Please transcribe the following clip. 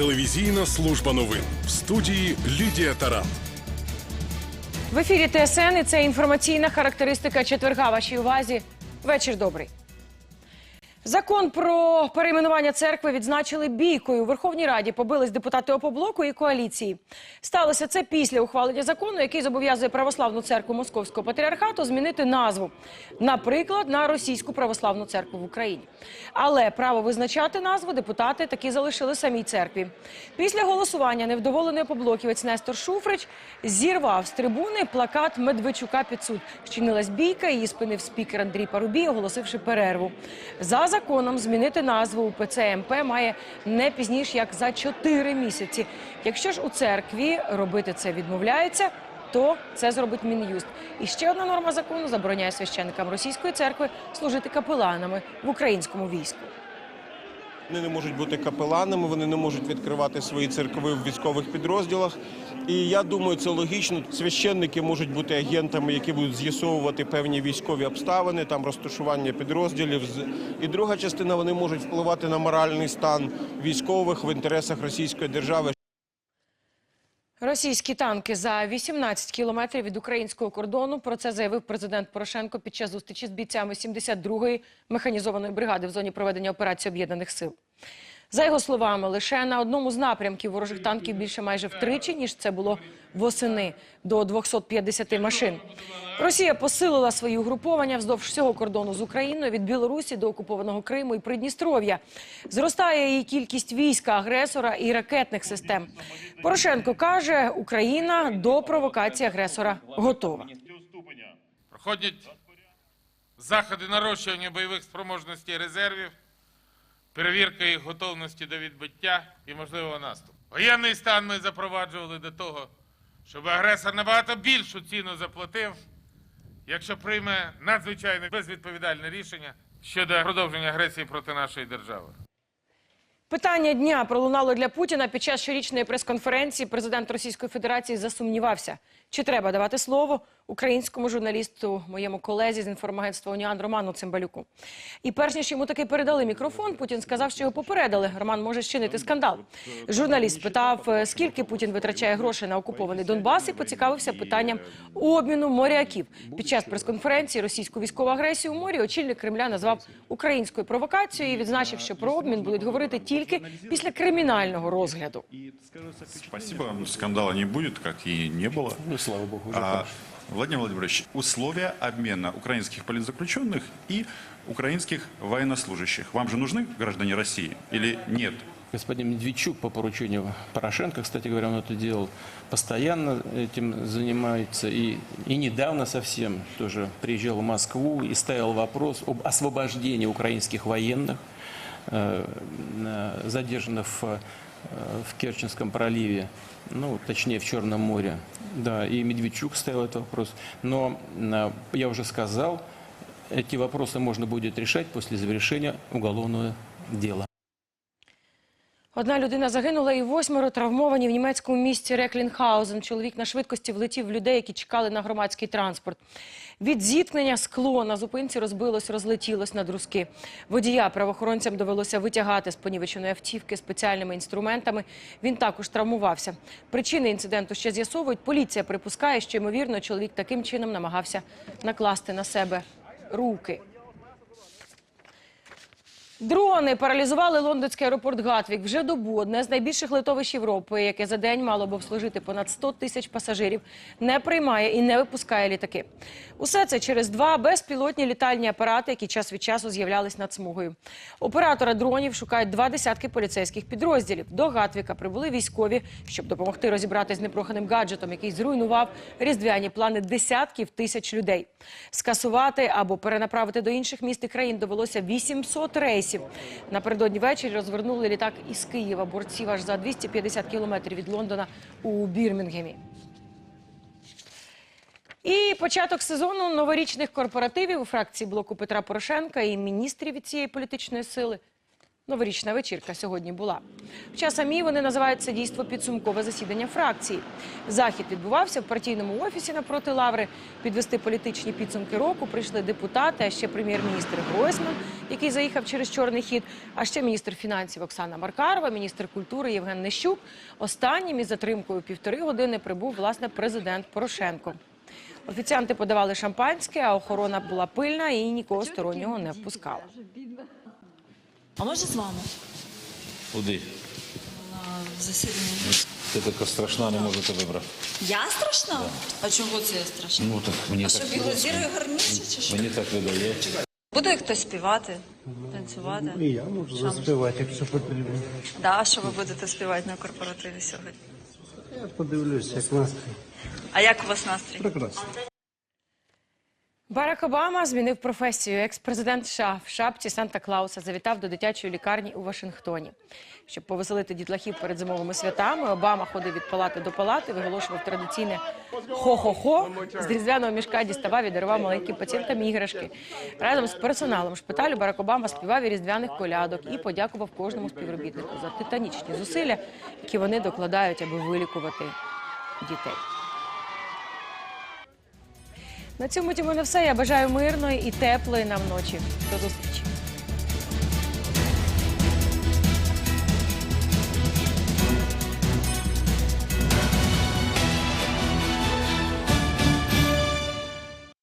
Телевізійна служба новин в студії Лідія Таран. В ефірі ТСН і це інформаційна характеристика четверга. Вашій увазі. Вечір добрий. Закон про перейменування церкви відзначили бійкою. У Верховній Раді побились депутати опоблоку і коаліції. Сталося це після ухвалення закону, який зобов'язує православну церкву Московського патріархату змінити назву, наприклад, на російську православну церкву в Україні. Але право визначати назву депутати таки залишили самій церкві. Після голосування невдоволений опоблоківець Нестор Шуфрич зірвав з трибуни плакат Медведчука під суд. Щинилась бійка, її спинив спікер Андрій Парубій, оголосивши перерву. За законом змінити назву УПЦ МП має не пізніше як за 4 місяці. Якщо ж у церкві робити це відмовляється, то це зробить мін'юст. І ще одна норма закону забороняє священникам російської церкви служити капеланами в українському війську. Вони не можуть бути капеланами, вони не можуть відкривати свої церкви в військових підрозділах. І я думаю, це логічно. Священники можуть бути агентами, які будуть з'ясовувати певні військові обставини, там розташування підрозділів. І друга частина вони можуть впливати на моральний стан військових в інтересах Російської держави. Російські танки за 18 кілометрів від українського кордону. Про це заявив президент Порошенко під час зустрічі з бійцями 72-ї механізованої бригади в зоні проведення операції об'єднаних сил. За його словами, лише на одному з напрямків ворожих танків більше майже втричі, ніж це було восени до 250 машин. Росія посилила свої угруповання вздовж всього кордону з Україною від Білорусі до окупованого Криму і Придністров'я. Зростає її кількість війська агресора і ракетних систем. Порошенко каже, Україна до провокації агресора готова. Проходять заходи нарощування бойових спроможностей резервів, перевірка їх готовності до відбиття і можливого наступу. Воєнний стан ми запроваджували до того, щоб агресор набагато більшу ціну заплатив, якщо прийме надзвичайно безвідповідальне рішення щодо продовження агресії проти нашої держави. Питання дня пролунало для Путіна під час щорічної прес-конференції. Президент Російської Федерації засумнівався, чи треба давати слово українському журналісту, моєму колезі з інформагентства Уніан Роману Цимбалюку. І перш ніж йому таки передали мікрофон, Путін сказав, що його попередили. Роман може щинити скандал. Журналіст спитав, е, скільки Путін витрачає грошей на окупований Донбас, і поцікавився питанням обміну моряків. Під час прес-конференції російську військову агресію у морі очільник Кремля назвав українською провокацією і відзначив, що про обмін будуть говорити тільки після кримінального розгляду. Спасибо. Скандала не будет, как и не было. Ну, слава богу, уже А, хорошо. Владимир Владимирович, условия обмена украинских политзаключенных и украинских военнослужащих. Вам же нужны граждане России или нет? Господин Медведчук по поручению Порошенко, кстати говоря, он это делал, постоянно этим занимается. И, и недавно совсем тоже приезжал в Москву и ставил вопрос об освобождении украинских военных, э, задержанных в, э, в Керченском проливе, ну, точнее, в Черном море. Да, и Медведчук ставил этот вопрос. Но э, я уже сказал, эти вопросы можно будет решать после завершения уголовного дела. Одна людина загинула і восьмеро травмовані в німецькому місті Реклінхаузен. Чоловік на швидкості влетів в людей, які чекали на громадський транспорт. Від зіткнення скло на зупинці розбилось, розлетілось на друзки. Водія правоохоронцям довелося витягати з понівеченої автівки спеціальними інструментами. Він також травмувався. Причини інциденту ще з'ясовують. Поліція припускає, що ймовірно чоловік таким чином намагався накласти на себе руки. Дрони паралізували лондонський аеропорт Гатвік. Вже добу одне з найбільших литовищ Європи, яке за день мало б обслужити понад 100 тисяч пасажирів, не приймає і не випускає літаки. Усе це через два безпілотні літальні апарати, які час від часу з'являлись над смугою. Оператора дронів шукають два десятки поліцейських підрозділів. До Гатвіка прибули військові, щоб допомогти розібратись з непроханим гаджетом, який зруйнував різдвяні плани десятків тисяч людей. Скасувати або перенаправити до інших міст і країн довелося 800 рейсів. Напередодні ввечері розвернули літак із Києва. Борців аж за 250 кілометрів від Лондона у Бірмінгемі. І початок сезону новорічних корпоративів у фракції блоку Петра Порошенка і міністрів від цієї політичної сили Новорічна вечірка сьогодні була. Хоча самі вони називають це дійство підсумкове засідання фракції. Захід відбувався в партійному офісі напроти лаври. Підвести політичні підсумки року прийшли депутати, а ще прем'єр-міністр Гройсман, який заїхав через чорний хід, а ще міністр фінансів Оксана Маркарова, міністр культури Євген Нещук. Останнім із затримкою півтори години прибув власне президент Порошенко. Офіціанти подавали шампанське, а охорона була пильна і нікого стороннього не впускала. А може з вами Куди? на засідання? Ти така страшна, не можете вибрати. Я страшна? А чого це я страшна? Ну так мені А так що білозірою гарніше чи що? мені так видає. Буде хтось співати, танцювати? І я можу заспівати, якщо потрібно. Да, а що ви будете співати на корпоративі сьогодні? Я подивлюсь, як настрій. А як у вас настрій? Прекрасно. Барак Обама змінив професію. Екс-президент США в шапці Санта Клауса завітав до дитячої лікарні у Вашингтоні. Щоб повеселити дітлахів перед зимовими святами, Обама ходив від палати до палати, виголошував традиційне хо-хо-хо. З різдвяного мішка діставав і дарував маленьким пацієнтам іграшки. Разом з персоналом шпиталю Барак Обама співав і різдвяних колядок і подякував кожному співробітнику за титанічні зусилля, які вони докладають, аби вилікувати дітей. На цьому тему не все. Я бажаю мирної і теплої нам ночі. До зустрічі.